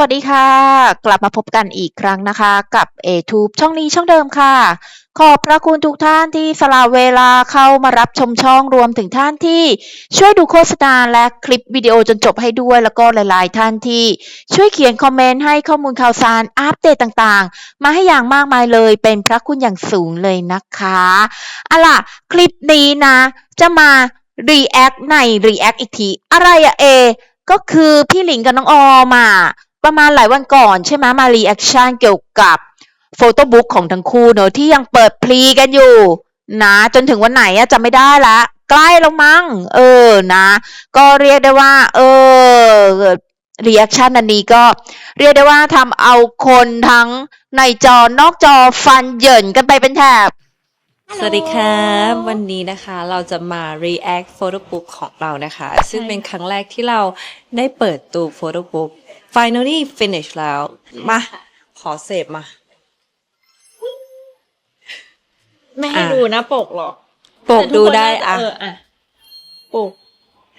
วัสดีค่ะ กลับมาพบกันอีกครั้งนะคะ กับ a t u b e ช่องนี้ช่องเดิมค่ะ ขอบพระคุณทุกท่านที่สละเวลาเข้ามารับชมช่องรวมถึงท่านที่ช่วยดูโฆษณาและคลิปวิดีโอจนจบให้ด้วย แล้วก็หลาย ๆ ท่านที่ช่วยเขียนคอมเมนต์ให้ข้อมูลข่าวสารอัปเดตต่างๆ มาให้อย่างมากมายเลยเป็นพระคุณอย่างสูงเลยนะคะอาล่ะคลิปนี้นะ จะมา react ใน react อีกทีอะไรอะเอก็คือพี่หลิงกับน้องออมอะ ประมาณหลายวันก่อนใช่ไหมมา reaction เกี่ยวกับโฟโต้บุ๊กของทั้งคู่เนอะที่ยังเปิดพลีกันอยู่ นะ จนถึงวันไหนอะจำไม่ได้ละใกล้แล้วมั้งเออนะ ก็เรียกได้ว่า เออ reaction อันนี้ก็เรียกได้ว่าทำเอาคนทั้งในจอนอกจอฟันเหยินกันไปเป็นแถบสวัสดีครับวันนี้นะคะเราจะมา react photo book ของเรานะคะ ซึ่งเป็นครั้งแรกที่เราได้เปิดตัว photo book finally finish แล้ว มา ขอเสพมา ไม่ให้อะ ดูนะปกหรอกปกดูได้แต่อะทุกคนน่าจเอออะปก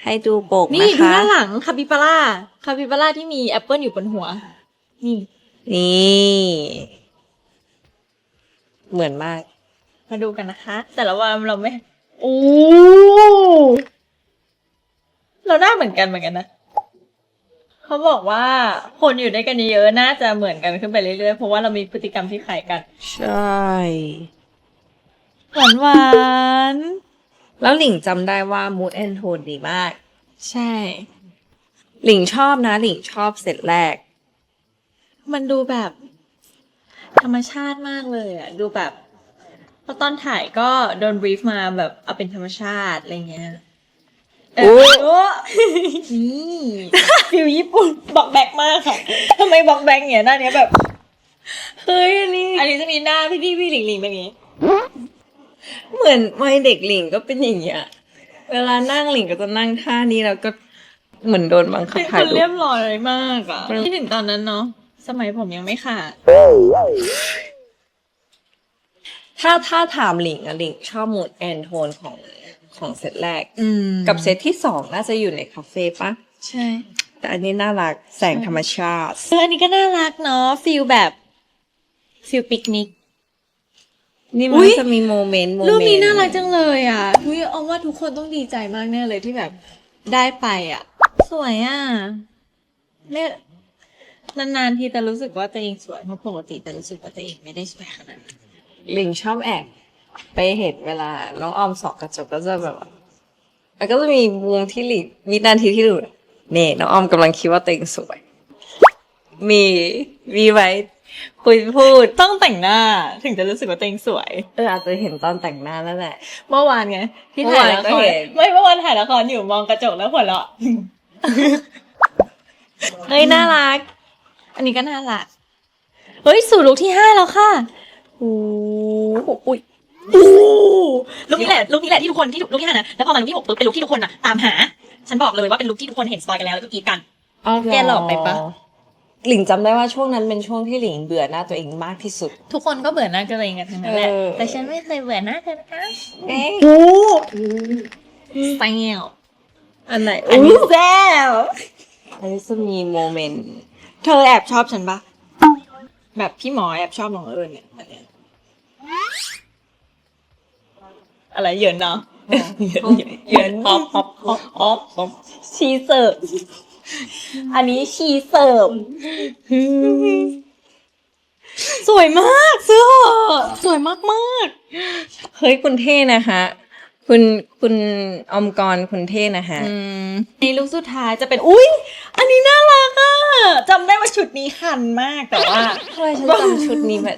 ให้ดูปกนี่นะดูคะ ด้านหลังคาปิบาร่าคาปิบาร่าที่มีแอปเปิลอยู่บนหัว นี่ นี่ เหมือนมาก มาดูกันนะคะ แต่ละวันเราไม่โอ้เราหน้าเหมือนกันเหมือนกันนะ เขาบอกว่าคนอยู่ด้วยกันเยอะๆน่าจะเหมือนกันขึ้นไปเรื่อยๆ เพราะว่าเรามีพฤติกรรมที่คล้ายกันใช่ หวานหวานแล้วหลิงจำได้ว่า mood and tone ดีมาก ๆใช่ หลิงชอบนะ หลิงชอบเสร็จแรก มันดูแบบ ธรรมชาติมากเลยอะดูแบบเพราะตอนถ่ายก็โดนบรีฟมาแบบเอาเป็นธรรมชาติอะไรเงี้ยเอ โอ้อโอ้นี่ฟิลญี่ปุ่นบอกแบกมากค่ะทำไมบอกแบกเนี่ยหน้าเนี้ยแบบ เฮ้ยอันนี้ อันนี้จะมีหน้าพี่พี่พี่หลิงหลิงเป็นอย่างงี้ เหมือนวัยเด็กหลิงก็เป็นอย่างเงี้ย เวลานั่งหลิงก็จะนั่งท่านี้แล้วก็เหมือนโดนบังคับเป็นคถ่ายนรูเรียปบร้อยมากอะคิดถึงตอนนั้นเนาะสมัยผมยังไม่ขาดถ้าถ้าถามหลิงอะหลิงชอบมูดแอนโทนของ ของเซตแรก อืมกับเซตที่สองน่าจะอยู่ในคาเฟ่ปะใช่แต่อันนี้น่ารักแสงธรรมชาติ เอออันนี้ก็น่ารักเนาะฟิลแบบฟิลปิกนิก นี่อุ๊มันย จะมีโมเมนต์โมเมนต์รูปนี้น่ารักจังเลยอะอุ้ยเอาว่าทุกคนต้องดีใจมากแน่เลยที่แบบได้ไปอะ สวยอะเนี่ยนานๆทีแต่รู้สึกว่าตัวเองสวยเพราะปกติแต่รู้สึกว่าตัวเองไม่ได้สวยขนาดนั้นหลิงชอบแอบ ไปเห็นเวลา น้องออมส่องกระจกก็จะแบบว่าแล้วก็จะมีวงที่หลิงมีนาทีที่ดูเนี่ยน้องออมกำลังคิดว่าตัวเองสวย มีมีไว้คุยพูดต้องแต่งหน้าถึงจะรู้สึกว่าตัวเองสวย เอออาจจะเห็นตอนแต่งหน้านั่นแหละ เมื่อวานไงที่ถ่ายละเมื่อวานก็ครเห็นไม่เมื่อวานถ่ายละครอยู่มองกระจกแล้วหัวเราะเฮ้ยน่ารัก อันนี้ก็น่ารักเฮ้ยสู่ลุกที่ห้าแล้วค่ะโอ้โหอุ้ย โอ้ลุกนี้แหละลุกนี้แหละที่ทุกคนที่ลุกที่ห้านะแล้วพอมาลุกที่หกปุ๊บเป็นลุกที่ทุกคนอะตามหา ฉันบอกเลยว่าเป็นลุกที่ทุกคนเห็นสปอยกันแล้วแล้วก็กรีดกันแกหลอกไปปะ หลิงจำได้ว่าช่วงนั้นเป็นช่วงที่หลิงเบื่อหน้าตัวเองมากที่สุด ทุกคนก็เบื่อหน้าตัวเองกันทั้งนั้นแหละ เออ แต่ฉันไม่เคยเบื่อหน้าเธอนะคะเอ๊ะโอ้แซวอันไหนอันนี้แซวอันนี้จะมีโมเมนต์ เธอแอบชอบฉันปะแบบพี่หมอแอบชอบน้องเอิญเนี่ยแบบเนี้ย อะไรเหยินเนาะเหยินเหยินฮอปฮอปฮอปฮอปฮอปชีเสิร์ฟอันนี้ชีเสิร์ฟสวยมากเสื้อสวยมากมากเฮ้ยคุณเท่นะคะคุณคุณอมกรคุณเท่นะคะๆอืมในลุคสุดท้ายจะเป็นอุ้ยอันนี้น่ารักอะจำได้ว่า ชุดนี้คันมากแต่ว่าทำไมฉันจำชุดนี้แบบ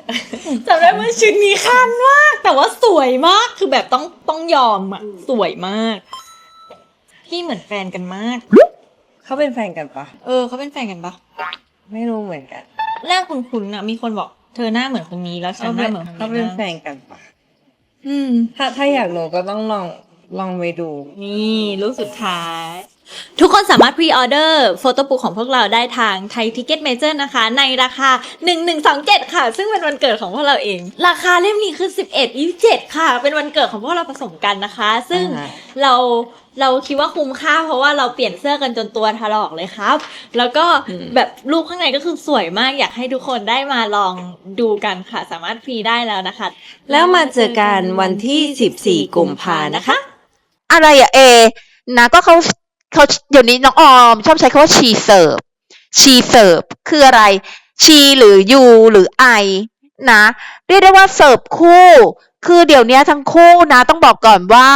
จำได้ว่าชุดนี้คันมาก แต่ว่าสวยมากคือแบบต้องต้องยอมอะสวยมาก พี่เหมือนแฟนกันมาก เขาเป็นแฟนกันปะเออเขาเป็นแฟนกันปะไม่รู้เหมือนกันหน้าคุ้นๆนะมีคนบอกเธอหน้าเหมือนคนนี้แล้วฉันเขาหเป็น้านเหมือนคนเขานี้เป็นนะแฟนกันปะอืม ถ้าถ้าอยากรู้ก็ต้องลองลองไปดู นี่ รูปสุดท้าย ทุกคนสามารถพรีออเดอร์โฟโต้บุ๊กของพวกเราได้ทางไทยทิกเก็ตเมเจอร์นะคะ ในราคา 1127 ค่ะ ซึ่งเป็นวันเกิดของพวกเราเอง ราคาเล่มนี้คือ 11 27 ค่ะ เป็นวันเกิดของพวกเราผสมกันนะคะ ซึ่งอ่าเราเราคิดว่าคุ้มค่าเพราะว่าเราเปลี่ยนเสื้อกันจนตัวถลอกเลยครับ แล้วก็อืมแบบรูปข้างในก็คือสวยมากอยากให้ทุกคนได้มาลองดูกันค่ะ สามารถฟรีได้แล้วนะคะ แล้วมาเจอกันวันที่ 14 กุมภานะคะ อะไรอะเอนะก็เขา เขาเดี๋ยวนี้น้องออม ชอบใช้คำว่าชีเสิร์ฟชีเสิร์ฟคืออะไรชีหรือยูหรือไอนะ เรียกได้ว่าเสิร์ฟคู่ คือเดี๋ยวนี้ทั้งคู่นะ ต้องบอกก่อนว่า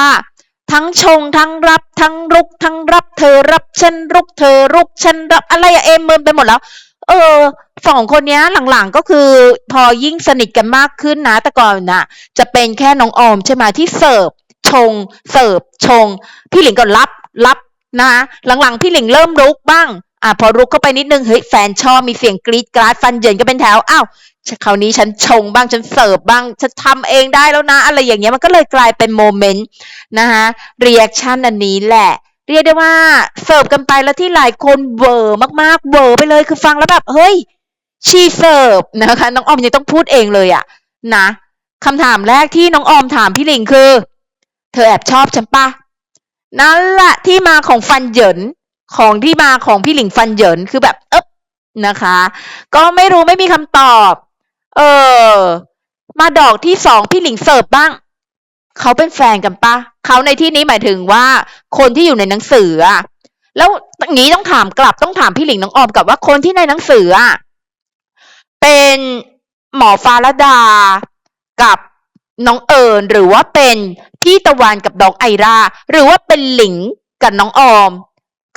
ทั้งชงทั้งรับทั้งรุก ทั้งรับเธอรับฉันรุกเธอรุกฉันรับอะไรอะเอมเมินไปหมดแล้ว เออสองคนนี้หลังๆก็คือพอยิ่งสนิทกันมากขึ้นนะ แต่ก่อนน่ะ จะเป็นแค่น้องออมใช่ไหมที่เสิร์ฟชง เสิร์ฟชง พี่หลิงก็รับรับ นะหลังๆพี่หลิงเริ่มรุกบ้างอะพอรุกเข้าไปนิดนึงเฮ้ยแฟนชอบมีเสียงกรี๊ดกราดฟันเหยินก็เป็นแถวอ้าวคราวนี้ฉันชงบ้างฉันเสิร์ฟบ้างฉันทำเองได้แล้วนะ อะไรอย่างเงี้ยมันก็เลยกลายเป็นโมเมนต์นะคะเรีแอคชั่นอันนี้แหละ เรียกได้ว่าเสิร์ฟกันไปแล้วที่หลายคนเวอร์มากๆเวอร์ไปเลยคือฟังแล้วแบบเฮ้ยชีเสิร์ฟนะคะน้องออมยังต้องพูดเองเลยอะนะคำถามแรกที่น้องออมถามพี่หลิงคือ เธอแอบชอบฉันปะ นั่นแหละที่มาของฟันเหยินของที่มาของพี่หลิงฟันเหยินคือแบบเอ๊บนะคะ ก็ไม่รู้ไม่มีคำตอบ เออ มาดอกที่สองพี่หลิงเสิร์ฟบ้าง เขาเป็นแฟนกันปะเขาในที่นี้หมายถึงว่า คนที่อยู่ในหนังสืออะแล้วอย่างนี้ต้องถามกลับต้องถามพี่หลิงน้องออมกลับว่าคนที่ในหนังสืออะเป็นหมอฟาลดากับน้องเอิญหรือว่าเป็น พี่ตะวันกับน้องไอรา หรือว่าเป็นหลิงกับน้องออม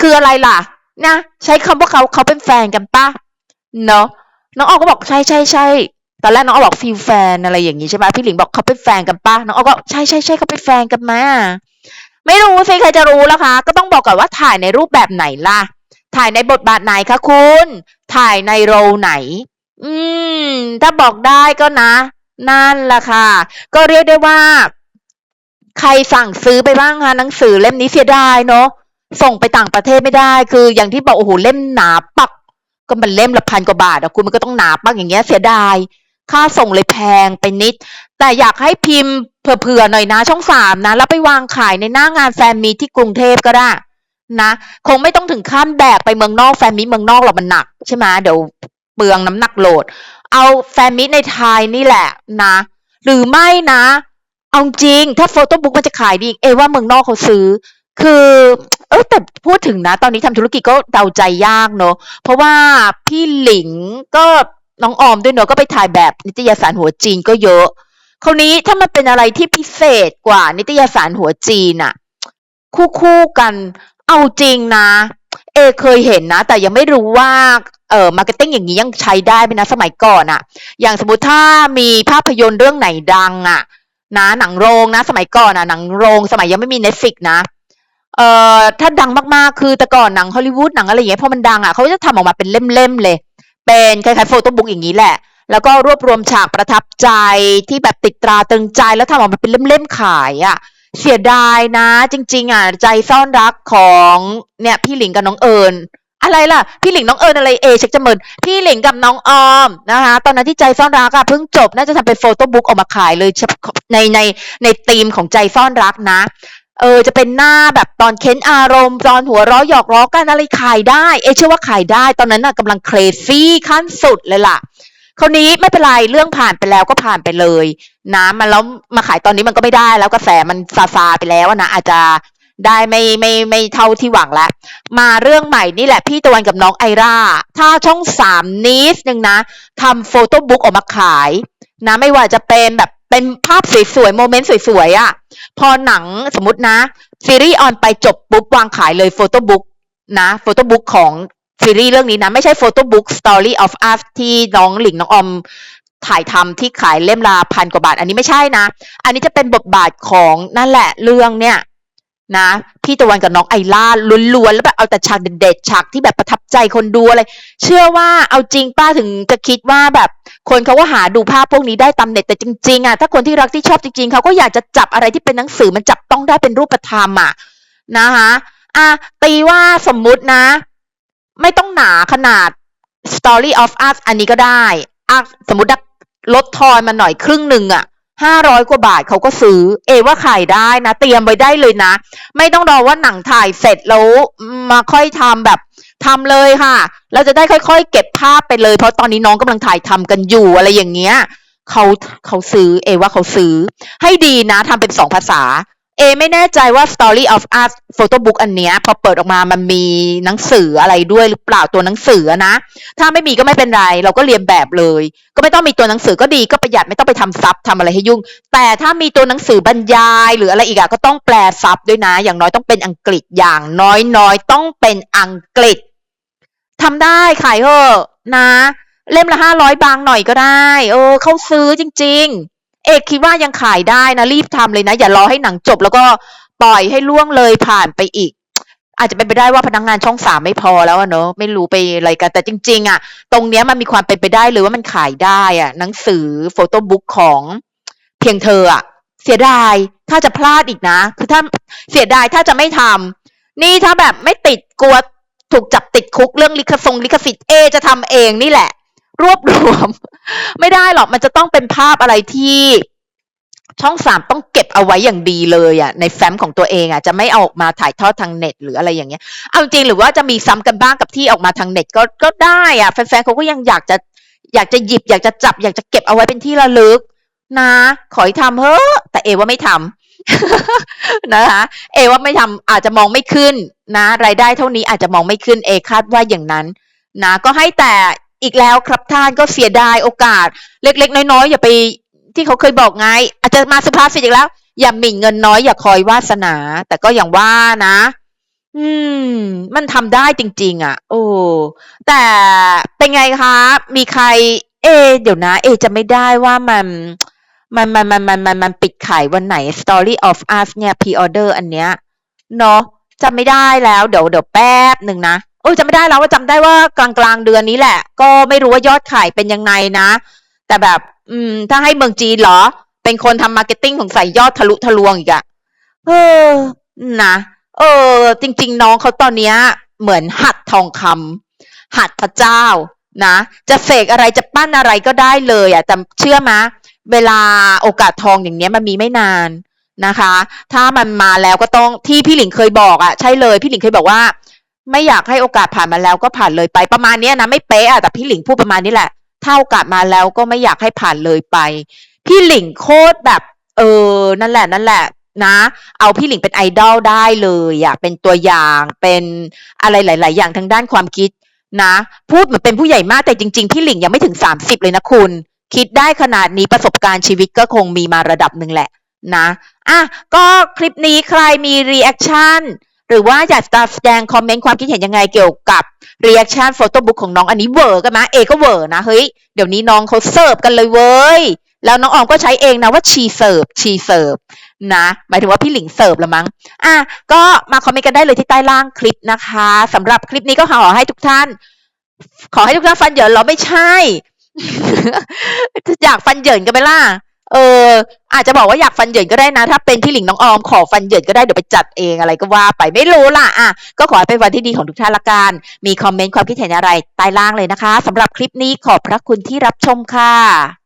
คืออะไรล่ะ นะ ใช้คำว่าเขาเขาเป็นแฟนกันปะเนาะน้องออมก็บอกใช่ใช่ใช่ตอนแรกน้องออมบอกฟิลแฟนอะไรอย่างนี้ใช่ไหมพี่หลิงบอกเขาเป็นแฟนกันปะน้องออมก็ใช่ใช่ใช่เขาเป็นแฟนกันมาไม่รู้สิใครจะรู้ล่ะคะ ก็ต้องบอกก่อนว่าถ่ายในรูปแบบไหนล่ะ ถ่ายในบทบาทไหนคะคุณ ถ่ายในโรไหน อืม ถ้าบอกได้ก็นะ นั่นแหละค่ะ ก็เรียกได้ว่า ใครสั่งซื้อไปบ้างคะหนังสือเล่มนี้เสียดายเนาะส่งไปต่างประเทศไม่ได้ คืออย่างที่บอกโอ้โหเล่มหนาปัก ก็มันเล่มละพันกว่าบาทอะคุณมันก็ต้องหนาปักอย่างเงี้ยเสียดาย ค่าส่งเลยแพงไปนิด แต่อยากให้พิมพ์เผื่อๆหน่อยนะ ช่องสามนะ แล้วไปวางขายในหน้างานแฟนมีที่กรุงเทพก็ได้นะคงไม่ต้องถึงขั้นแบกไปเมืองนอกแฟนมิเมืองนอกหรอกมันหนักใช่ไหมเดี๋ยวเปลืองน้ำหนักโหลด เอาแฟนมิในไทยนี่แหละนะ หรือไม่นะ เอาจริง ถ้าโฟโต้บุ๊กมันจะขายดีเอว่าเมืองนอกเขาซื้อ คือ เออแต่พูดถึงนะ ตอนนี้ทำธุรกิจก็เดาใจยากเนอะเพราะว่าพี่หลิงก็น้องออมด้วยเนอะก็ไปถ่ายแบบนิตยสารหัวจีนก็เยอะคราวนี้ถ้ามันเป็นอะไรที่พิเศษกว่านิตยสารหัวจีนอะคู่คู่กัน เอาจริงนะ เอเคยเห็นนะ แต่ยังไม่รู้ว่าเออมาร์เก็ตติ้งอย่างนี้ยังใช้ได้ไหมนะสมัยก่อนอะอย่างสมมติถ้ามีภาพยนตร์เรื่องไหนดังอะ นะหนังโรงนะ สมัยก่อนอะหนังโรงสมัยยังไม่มีเน็ตฟิกนะเอ่อถ้าดังมากๆ คือแต่ก่อนหนังฮอลลีวูดหนังอะไรอย่างเงี้ยพอมันดังอะเขาจะทำออกมาเป็นเล่มๆเลย เป็นคล้ายๆโฟโต้บุ๊กอย่างนี้แหละ แล้วก็รวบรวมฉากประทับใจที่แบบติดตราตรึงใจแล้วทำออกมาเป็นเล่มๆขายอะเสียดายนะ จริง ๆอะใจซ่อนรักของเนี่ยพี่หลิงกับน้องเอิญ อะไรล่ะ พี่หลิงน้องเอิญอะไรเอชักจะเหมินพี่หลิงกับน้องออมนะคะ ตอนนั้นที่ใจซ่อนรักอะเพิ่งจบน่าจะทำเป็นโฟโต้บุ๊กออกมาขายเลยในในในธีมของใจซ่อนรักนะเออจะเป็นหน้าแบบตอนเค้นอารมณ์ตอนหัวเร้อหยอกล้อกันอะไรขายได้ เอเชื่อว่าขายได้ ตอนนั้นน่ะกำลังเครซี่ขั้นสุดเลยล่ะคราวนี้ไม่เป็นไรเรื่องผ่านไปแล้วก็ผ่านไปเลยนะมันแล้วมาขายตอนนี้มันก็ไม่ได้แล้วกระแสมันซาซาไปแล้วนะอาจจะ ได้ไม่ไม่ไม่เท่าที่หวังแล้วมาเรื่องใหม่นี่แหละพี่ตะวันกับน้องไอรา ถ้าช่องสามนิดนึงนะทำโฟโต้บุ๊กออกมาขาย นะไม่ว่าจะเป็นแบบเป็นภาพสวยๆ โมเมนต์สวยๆอะพอหนังสมมตินะ ซีรีส์ออนไปจบปุ๊บวางขายเลยโฟโต้บุ๊กนะโฟโต้บุ๊กของซีรีส์เรื่องนี้นะ ไม่ใช่โฟโต้บุ๊ก Story of Us ที่น้องหลิงน้องออมถ่ายทำที่ขายเล่มละพันกว่าบาท อันนี้ไม่ใช่นะ อันนี้จะเป็นบทบาทของนั่นแหละเรื่องเนี่ย นะ พี่ตะวันกับน้องไอล่าล้วนๆแล้วแบบเอาแต่ฉากเด็ดๆฉากที่แบบประทับใจคนดูอะไร เชื่อว่าเอาจริงป้าถึงจะคิดว่าแบบ คนเขาก็หาดูภาพพวกนี้ได้ตามเน็ตแต่จริงๆอะถ้าคนที่รักที่ชอบจริงๆเขาก็อยากจะจับอะไรที่เป็นหนังสือมันจับต้องได้เป็นรูปธรรมอะนะคะอะตีว่าสมมุตินะ ไม่ต้องหนาขนาด Story of Us อันนี้ก็ได้อะสมมติลดทอนมาหน่อยครึ่งหนึ่งอะ ห้าร้อยกว่าบาทเขาก็ซื้อ เอว่าขายได้นะ เตรียมไว้ได้เลยนะ ไม่ต้องรอว่าหนังถ่ายเสร็จแล้วมาค่อยทำแบบทำเลยค่ะ เราจะได้ค่อยๆ เก็บภาพไปเลย เพราะตอนนี้น้องกำลังถ่ายทำกันอยู่อะไรอย่างเงี้ยเขาเขาซื้อ เอว่าเขาซื้อ ให้ดีนะทำเป็นสองภาษา เอไม่แน่ใจว่า Story of Us Photo Book อันเนี้ย พอเปิดออกมามันมีหนังสืออะไรด้วยหรือเปล่าตัวหนังสือนะ ถ้าไม่มีก็ไม่เป็นไร เราก็เรียนแบบเลย ก็ไม่ต้องมีตัวหนังสือก็ดีก็ประหยัดไม่ต้องไปทำซับทำอะไรให้ยุ่ง แต่ถ้ามีตัวหนังสือบรรยาย หรืออะไรอีกอะก็ต้องแปลซับด้วยนะ อย่างน้อยต้องเป็นอังกฤษอย่างน้อยๆต้องเป็นอังกฤษทำได้ขายเถอะนะ เล่มละห้าร้อยบางหน่อยก็ได้ เออเขาซื้อจริง ๆ เอกคิดว่ายังขายได้นะรีบทำเลยนะ อย่ารอให้หนังจบแล้วก็ปล่อยให้ล่วงเลยผ่านไปอีก อาจจะเป็นไปได้ว่าพนักงานช่องสามไม่พอแล้วเนอะไม่รู้ไปอะไรกันแต่จริง ๆอะ ตรงเนี้ยมันมีความเป็นไปได้เลยว่ามันขายได้อะ หนังสือโฟโต้บุ๊กของเพียงเธออะ เสียดายถ้าจะพลาดอีกนะ คือถ้าเสียดายถ้าจะไม่ทำนี่ถ้าแบบไม่ติดกลัวถูกจับติดคุกเรื่องลิขสงลิขสิทธิ์เอจะทำเองนี่แหละ รวบรวม ไม่ได้หรอกมันจะต้องเป็นภาพอะไรที่ช่องสามต้องเก็บเอาไว้อย่างดีเลยอะในแฟ้มของตัวเองอะจะไม่เอาออกมาถ่ายทอดทางเน็ตหรืออะไรอย่างเงี้ย เอาจริงหรือว่าจะมีซ้ำกันบ้างกับที่ออกมาทางเน็ตก็ก็ได้อะแฟนๆเขาก็ยังอยากจะอยากจะหยิบ อยากจะจับ อยากจะเก็บเอาไว้เป็นที่ระลึก นะ ขอให้ทำเฮ้อแต่เอว่าไม่ทำนะคะเอว่าไม่ทำอาจจะมองไม่ขึ้นนะ รายได้เท่านี้อาจจะมองไม่ขึ้นเอคาดว่าอย่างนั้น นะ ก็ให้แต่ อีกแล้วครับท่านก็เสียดายโอกาส เล็ก ๆ น้อยๆอย่าไปที่เขาเคยบอกไง อาจจะมาสุภาษิตอีกแล้ว อย่าหมิ่นเงินน้อยอย่าคอยวาสนา แต่ก็อย่างว่านะ อืม มันทำได้จริง ๆ อะ โอ้แต่เป็นไงคะ มีใคร เอ เดี๋ยวนะ เอ จะไม่ได้ว่ามันมันมันมันมันมันมันปิดขายวันไหน Story of Us เนี่ย pre order อันเนี้ยเนาะจำไม่ได้แล้ว เดี๋ยวเดี๋ยวแป๊บหนึ่งนะ อ้ยจำไม่ได้แล้วว่าจำได้ว่ากลางกลางเดือนนี้แหละ ก็ไม่รู้ว่ายอดขายเป็นยังไงนะ แต่แบบ อืม ถ้าให้เมืองจีนเหรอ เป็นคนทำมาร์เก็ตติ้งของใส่ยอดทะลุทะลวงอีกอะเออนะเออ จริง ๆ น้องเขาตอนเนี้ย เหมือนหัดทองคำหัดพระเจ้านะจะเสกอะไรจะปั้นอะไรก็ได้เลยอะแต่เชื่อมะเวลาโอกาสทองอย่างเนี้ยมันมีไม่นานนะคะ ถ้ามันมาแล้วก็ต้องที่พี่หลิงเคยบอกอะใช่เลย พี่หลิงเคยบอกว่า ไม่อยากให้โอกาสผ่านมาแล้วก็ผ่านเลยไปประมาณนี้นะไม่เป๊ะอะแต่พี่หลิงพูดประมาณนี้แหละถ้าโอกาสมาแล้วก็ไม่อยากให้ผ่านเลยไป พี่หลิงโคตรแบบ เออ นั่นแหละ นั่นแหละนะ เอาพี่หลิงเป็นไอดอลได้เลยอะเป็นตัวอย่างเป็นอะไรหลาย ๆ อย่างทางด้านความคิดนะ พูดเหมือนเป็นผู้ใหญ่มากแต่จริง ๆ พี่หลิงยังไม่ถึงสามสิบเลยนะคุณ คิดได้ขนาดนี้ประสบการณ์ชีวิตก็คงมีมาระดับหนึ่งแหละนะ อะ ก็คลิปนี้ใครมีรีแอคชั่น หรือว่าอยากจะแสดงคอมเมนต์ความคิดเห็นยังไงเกี่ยวกับเรีแอคชั่นโฟโต้บุ๊กของน้องอันนี้เวอร์กันไหมเอก็เวอร์นะเฮ้ยเดี๋ยวนี้น้องเขาเสิร์ฟกันเลยเว้ยแล้วน้องออมก็ใช้เองนะว่าชีเสิร์ฟชีเสิร์ฟนะหมายถึงว่าพี่หลิงเสิร์ฟละมั้งอะก็มาคอมเมนต์กันได้เลยที่ใต้ล่างคลิปนะคะสำหรับคลิปนี้ก็ขอให้ทุกท่าน ขอให้ทุกท่านฟันเหยินเหรอไม่ใช่ อยากฟันเหยินกันไหมล่ะ เอออาจจะบอกว่าอยากฟันเหยินก็ได้นะ ถ้าเป็นพี่หลิงน้องออมขอฟันเหยินก็ได้เดี๋ยวไปจัดเองอะไรก็ว่าไปไม่รู้ล่ะอะก็ขอให้เป็นวันที่ดีของทุกท่านละกันมีคอมเมนต์ความคิดเห็นอะไรใต้ล่างเลยนะคะสำหรับคลิปนี้ขอบพระคุณที่รับชมค่ะ